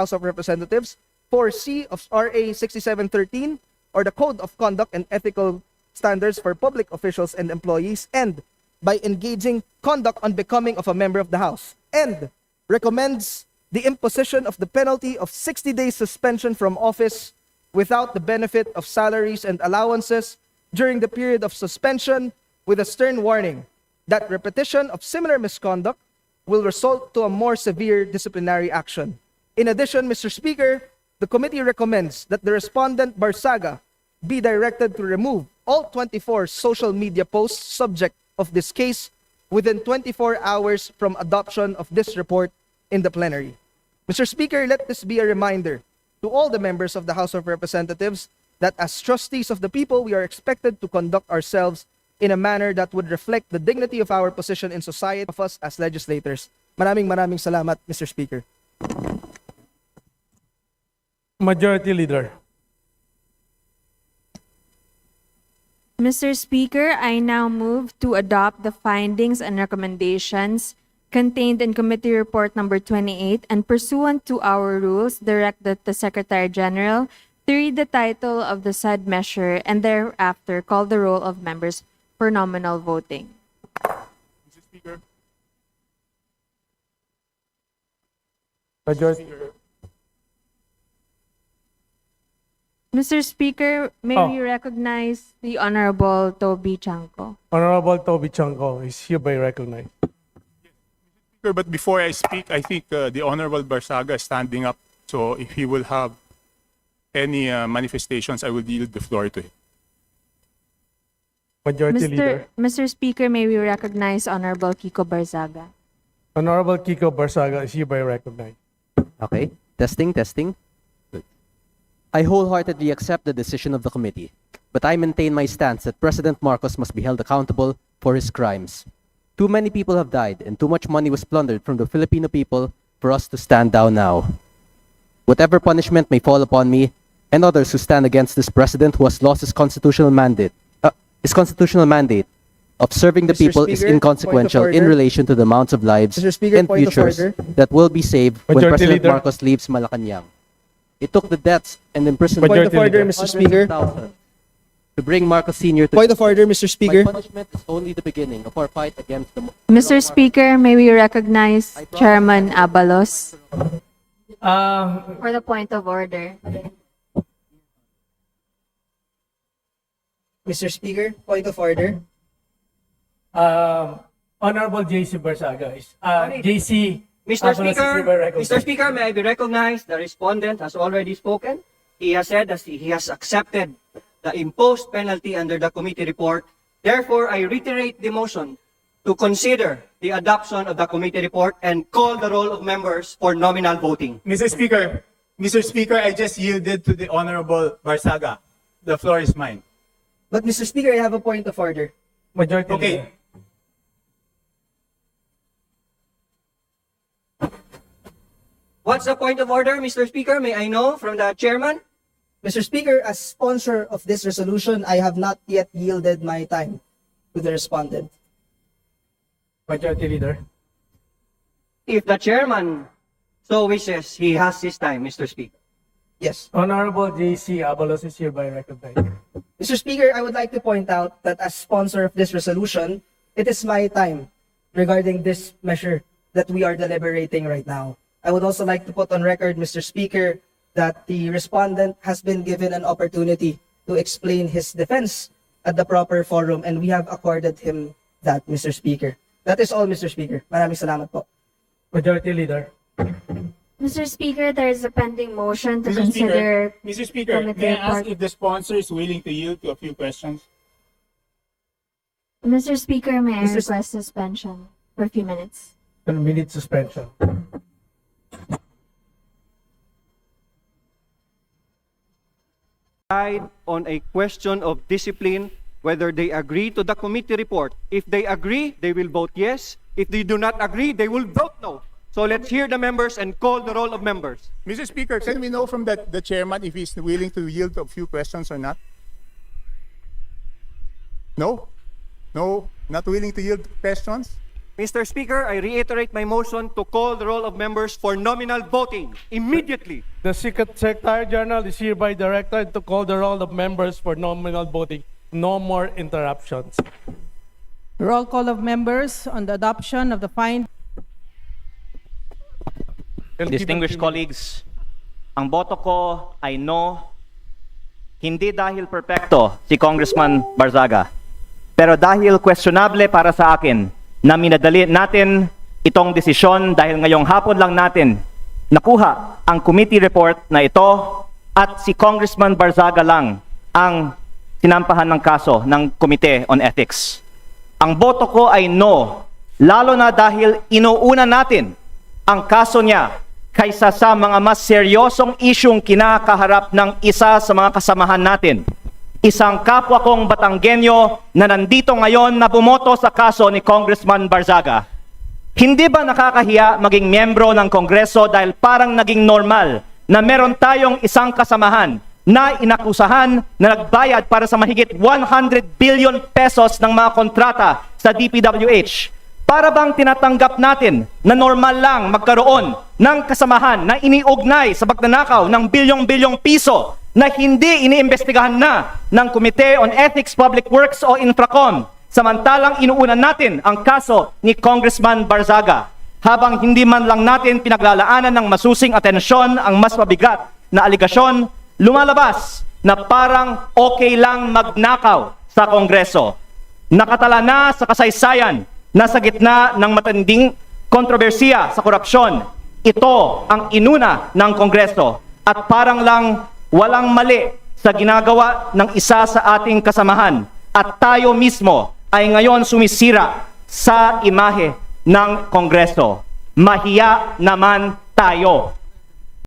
House of Representatives, 4C of RA 6713, or the Code of Conduct and Ethical Standards for Public Officials and Employees, and by engaging conduct unbecoming of a member of the House, and recommends the imposition of the penalty of 60 days suspension from office without the benefit of salaries and allowances during the period of suspension with a stern warning that repetition of similar misconduct will result to a more severe disciplinary action. In addition, Mr. Speaker, the committee recommends that the respondent Barsaga be directed to remove all 24 social media posts subject of this case within 24 hours from adoption of this report in the plenary. Mr. Speaker, let this be a reminder to all the members of the House of Representatives that as trustees of the people, we are expected to conduct ourselves in a manner that would reflect the dignity of our position in society of us as legislators. Maraming maraming salamat, Mr. Speaker. Majority Leader. Mr. Speaker, I now move to adopt the findings and recommendations contained in Committee Report Number 28 and pursuant to our rules, direct that the Secretary General to read the title of the said measure and thereafter call the roll of members for nominal voting. Mr. Speaker, Majority. Mr. Speaker, may Oh. we recognize the Honorable Toby Chanko? Honorable Toby Chanko is hereby recognized. Speaker, but before I speak, I think uh, the Honorable Barsaga is standing up. So if he will have any uh, manifestations, I will yield the floor to him. Majority Mr. Leader. Mr. Speaker, may we recognize Honorable Kiko Barzaga? Honorable Kiko Barsaga is hereby recognized. Okay, testing, testing. Good. I wholeheartedly accept the decision of the committee, but I maintain my stance that President Marcos must be held accountable for his crimes. Too many people have died, and too much money was plundered from the Filipino people for us to stand down now. Whatever punishment may fall upon me and others who stand against this president who has lost his constitutional mandate, uh, his constitutional mandate of serving the Mr. people is Speaker, point of inconsequential in relation to the amounts of lives Speaker, and futures that will be saved when Majority President Leader. Marcos leaves Malacanang. It took the deaths and imprisonment Point of order, Mr. Speaker. thousands to bring Marcos Sr. to Point of order, Mr. Speaker. My Speaker. punishment is only the beginning of our fight against the Mr. Speaker, may we recognize Chairman Abalos? Um, For the point of order. Mr. Speaker, point of order. um, Honorable JC Barsaga is, uh, JC. Mr. Abalos is hereby Speaker, recognized. Mr. Speaker, may I be recognized? The respondent has already spoken. He has said that he has accepted the imposed penalty under the committee report. Therefore, I reiterate the motion to consider the adoption of the committee report and call the roll of members for nominal voting. Mr. Speaker, Mr. Speaker, I just yielded to the Honorable Barsaga. The floor is mine. But Mr. Speaker, I have a point of order. Majority Okay. What's the point of order, Mr. Speaker? May I know from the chairman? Mr. Speaker, as sponsor of this resolution, I have not yet yielded my time to the respondent. Majority Leader. If the chairman so wishes, he has his time, Mr. Speaker. Yes. Honorable JC Abalos is hereby recognized. Mr. Speaker, I would like to point out that as sponsor of this resolution, it is my time regarding this measure that we are deliberating right now. I would also like to put on record, Mr. Speaker, that the respondent has been given an opportunity to explain his defense at the proper forum and we have accorded him that, Mr. Speaker. That is all, Mr. Speaker. Maraming salamat po. Majority Leader. Mr. Speaker, there is a pending motion to Mr. Speaker, consider. Mr. Speaker, committee may I ask if the sponsor is willing to yield to a few questions? Mr. Speaker, may I Mr. request suspension for a few minutes? One minute suspension. Decide on a question of discipline, whether they agree to the committee report. If they agree, they will vote yes. If they do not agree, they will vote no. So let's hear the members and call the roll of members. Mr. Speaker, can we know from the, the chairman if he's willing to yield a few questions or not? No? No? Not willing to yield questions? Mr. Speaker, I reiterate my motion to call the roll of members for nominal voting immediately. The Secret- Secretary General is hereby directed to call the roll of members for nominal voting. No more interruptions. Roll call of members on the adoption of the fine. Distinguished colleagues, ang boto ko ay no, hindi dahil perpekto si Congressman Barzaga, pero dahil questionable para sa akin na minadali natin itong desisyon dahil ngayong hapon lang natin nakuha ang committee report na ito at si Congressman Barzaga lang ang sinampahan ng kaso ng Committee on Ethics. Ang boto ko ay no, lalo na dahil inuuna natin ang kaso niya kaysa sa mga mas seryosong isyong kinakaharap ng isa sa mga kasamahan natin. Isang kapwa kong Batanggenyo na nandito ngayon na bumoto sa kaso ni Congressman Barzaga. Hindi ba nakakahiya maging miyembro ng Kongreso dahil parang naging normal na meron tayong isang kasamahan na inakusahan na nagbayad para sa mahigit 100 billion pesos ng mga kontrata sa DPWH? Para bang tinatanggap natin na normal lang magkaroon ng kasamahan na iniugnay sa pagnanakaw ng bilyong-bilyong piso na hindi iniimbestigahan na ng Committee on Ethics, Public Works o Infracom samantalang inuunan natin ang kaso ni Congressman Barzaga habang hindi man lang natin pinaglalaanan ng masusing atensyon ang mas mabigat na aligasyon lumalabas na parang okay lang magnakaw sa Kongreso nakatala na sa kasaysayan na sa gitna ng matinding kontrobersiya sa korupsyon. Ito ang inuna ng Kongreso at parang lang walang mali sa ginagawa ng isa sa ating kasamahan at tayo mismo ay ngayon sumisira sa imahe ng Kongreso. Mahiya naman tayo.